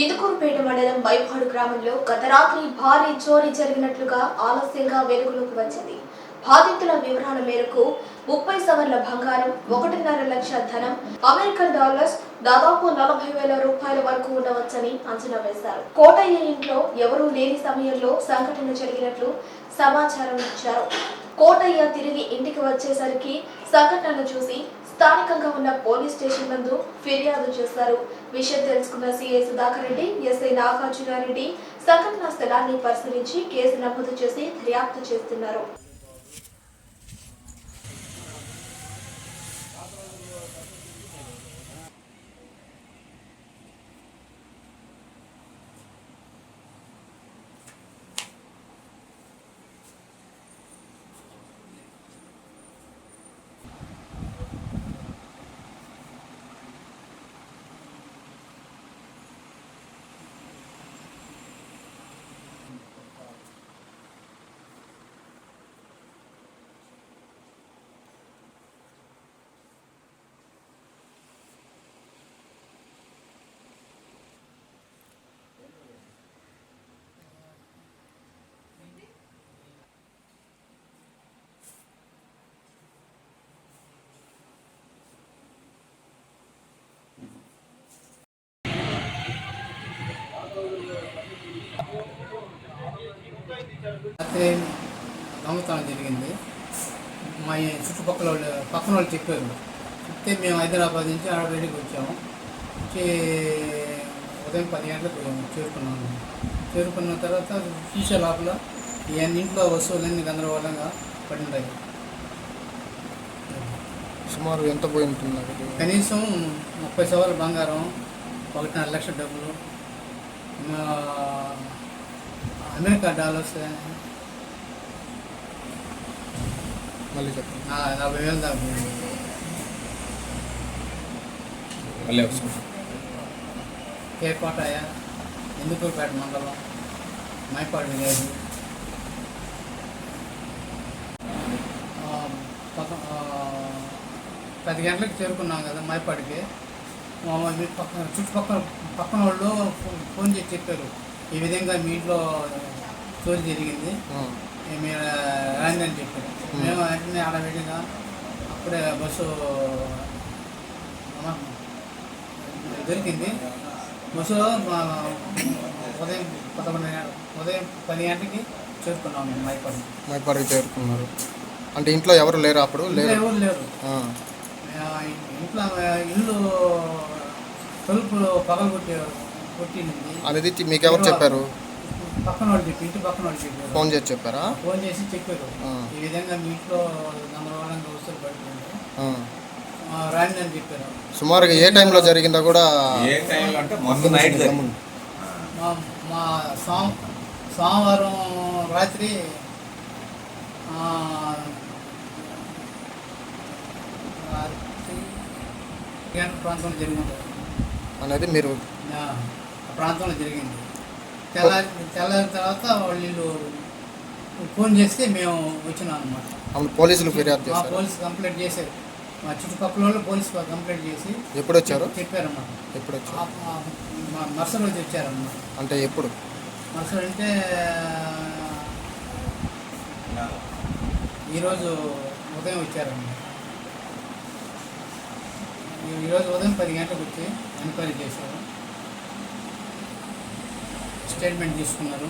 ఇదుకూరుపేట మండలం మైపాడు గ్రామంలో గత రాత్రి భారీ చోరీ జరిగినట్లుగా ఆలస్యంగా వెలుగులోకి వచ్చింది. బాధితుల వివరాల మేరకు ముప్పై సవర్ల బంగారం ఒకటిన్నర లక్ష ధనం అమెరికన్ డాలర్స్ దాదాపు నలభై వేల రూపాయల వరకు ఉండవచ్చని అంచనా వేశారు. కోటయ్య ఇంట్లో ఎవరూ లేని సమయంలో సంఘటన జరిగినట్లు సమాచారం ఇచ్చారు. కోటయ్య తిరిగి ఇంటికి వచ్చేసరికి సంఘటనను చూసి స్థానికంగా ఉన్న పోలీస్ స్టేషన్ నందు ఫిర్యాదు చేశారు. విషయం తెలుసుకున్న సీఐ సుధాకర్ రెడ్డి ఎస్ఐ నాగార్జునారెడ్డి సంఘటనా స్థలాన్ని పరిశీలించి కేసు నమోదు చేసి దర్యాప్తు చేస్తున్నారు. రాత్రి దొంగతనం జరిగింది. మా చుట్టుపక్కల వాళ్ళు పక్కన వాళ్ళు చెప్పారు. చెప్తే మేము హైదరాబాద్ నుంచి ఆడబయటికి వచ్చాము. వచ్చి ఉదయం పది గంటలకు చేరుకున్నాము చేరుకున్న తర్వాత చూసే లోపల ఇవన్నీ ఇంట్లో వస్తువులన్నీ గందరగోళంగా పడినాయి సుమారు ఎంత పోయి ఉంటుంది? కనీసం ముప్పై సవర్ల బంగారం ఒకటిన్నర లక్షల డబ్బులు అమెరికా డాలర్స్ మళ్ళీ చెప్పండి. నలభై వేలు దాకా. మళ్ళీ ఒకసారి కే కోటాయ ఇందుకూరుపేట మండలం? మైపాడు విలేజ్. పది గంటలకు చేరుకున్నాం కదా మైపాడికి. మా మీ పక్కన చుట్టుపక్కల పక్కన వాళ్ళు ఫోన్ చేసి చెప్పారు. ఈ విధంగా మీ ఇంట్లో చోరీ జరిగింది. అని చెప్పారు. మేము. వెంటనే ఆడ వెళ్ళిగా అప్పుడే బస్సు దొరికింది. బస్సు మా ఉదయం పదకొండు ఉదయం పది గంటలకి చేరుకున్నాం మేము మైపాడు. మైపాడుకి చేరుకున్నారు. అంటే ఇంట్లో ఎవరు లేరు అప్పుడు? లేరు. ఎవరు లేరు. ఇంట్లో ఇల్లు తలుపులు పగలు కొట్టి కొట్టింది. అనేది తి- మీకు ఎవరు చెప్పారు? పక్కన వాళ్ళు చెప్పి ఇంటి పక్కన వాళ్ళు చెప్పారు. ఫోన్ చేసి చెప్పారా? ఫోన్ చేసి చెప్పారు. ఈ విధంగా మీ ఇంట్లో గందరగోళంగా వస్తువులు పడుతుంది అని చెప్పారు. సుమారుగా ఏ టైంలో జరిగిందో కూడా ఏ టైంలో అంటే మొన్న నైట్ జరిగింది. మా మా సోమ సోమవారం రాత్రి ప్రాంతంలో జరిగింది. అనేది మీరు ఆ ప్రాంతంలో జరిగింది. తెల్లారి తెల్లారిన తర్వాత వాళ్ళు వీళ్ళు ఫోన్ చేస్తే మేము వచ్చినాం అనమాట అప్పుడు పోలీసులు ఫిర్యాదు మా చేశారు? పోలీసు కంప్లైంట్ చేశారు. మా చుట్టుపక్కల వాళ్ళు పోలీసు కంప్లైంట్ చేసి ఎప్పుడు వచ్చారు చెప్పారన్నమాట ఎప్పుడు వచ్చారు మా మరుసటి రోజు వచ్చారన్నమాట. అంటే ఎప్పుడు? మరుసటి అంటే ఈరోజు ఉదయం వచ్చారన్నమాట. ఈరోజు ఉదయం పది గంటలకు వచ్చి ఎంక్వైరీ చేశారు. స్టేట్మెంట్ తీసుకున్నారు.